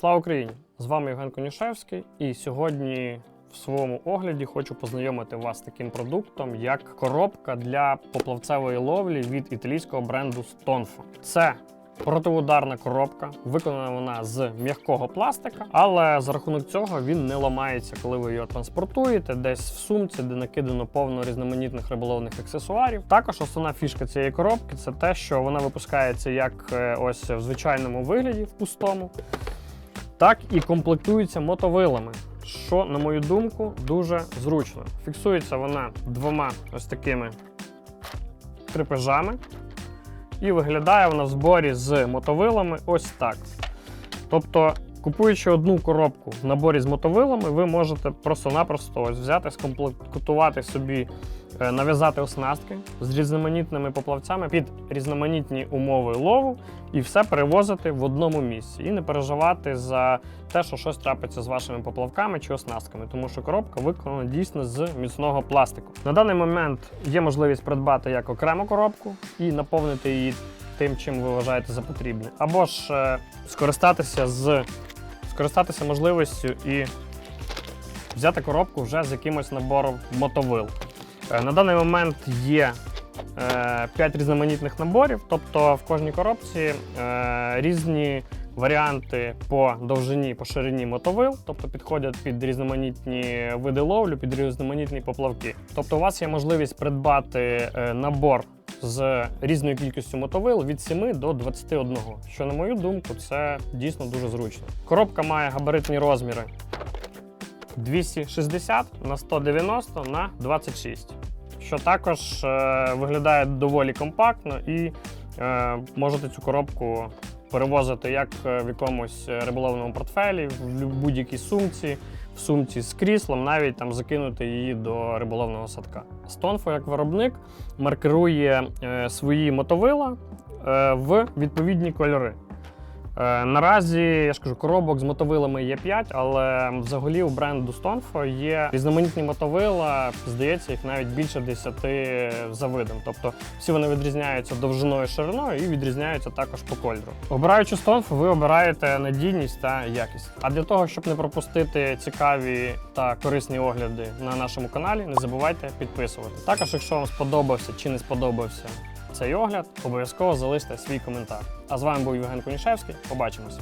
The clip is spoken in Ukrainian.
Слава Україні! З вами Євген Конюшевський, і сьогодні в своєму огляді хочу познайомити вас з таким продуктом, як коробка для поплавцевої ловлі від італійського бренду Stonfo. Це протиударна коробка, виконана вона з м'якого пластика, але за рахунок цього він не ламається, коли ви його транспортуєте, десь в сумці, де накидано повно різноманітних риболовних аксесуарів. Також основна фішка цієї коробки це те, що вона випускається як е, ось в звичайному вигляді, в пустому, так і комплектується мотовилами. Що, на мою думку, дуже зручно. Фіксується вона двома ось такими крепежами. І виглядає вона в зборі з мотовилами ось так. Тобто, купуючи одну коробку в наборі з мотовилами, ви можете просто-напросто ось взяти, скомплектувати собі, е, нав'язати оснастки з різноманітними поплавцями під різноманітні умови лову і все перевозити в одному місці. І не переживати за те, що щось трапиться з вашими поплавками чи оснастками, тому що коробка виконана дійсно з міцного пластику. На даний момент є можливість придбати як окрему коробку і наповнити її тим, чим ви вважаєте за потрібне, або ж е, скористатися з скористатися можливістю і взяти коробку вже з якимось набором мотовил. Е, На даний момент є 5 різноманітних наборів, тобто в кожній коробці е, різні варіанти по довжині, по ширині мотовил, тобто підходять під різноманітні види ловлю, під різноманітні поплавки. Тобто, у вас є можливість придбати е, набор з різною кількістю мотовил від 7 до 21, що, на мою думку, це дійсно дуже зручно. Коробка має габаритні розміри. 260 на 190 на 26, що також е, виглядає доволі компактно і е, можете цю коробку перевозити як е, в якомусь риболовному портфелі, в будь-якій сумці, в сумці з кріслом, навіть там закинути її до риболовного садка. Стонфо, як виробник маркирує е, свої мотовила е, в відповідні кольори. Е, Наразі я ж кажу, коробок з мотовилами є 5, але взагалі у бренду Stonfo є різноманітні мотовила, здається, їх навіть більше 10 за видом. Тобто всі вони відрізняються довжиною шириною і відрізняються також по кольору. Обираючи Stonfo, ви обираєте надійність та якість. А для того, щоб не пропустити цікаві та корисні огляди на нашому каналі, не забувайте підписувати. Також, якщо вам сподобався чи не сподобався цей огляд, обов'язково залиште свій коментар. А з вами був Євген Конішевський. Побачимося.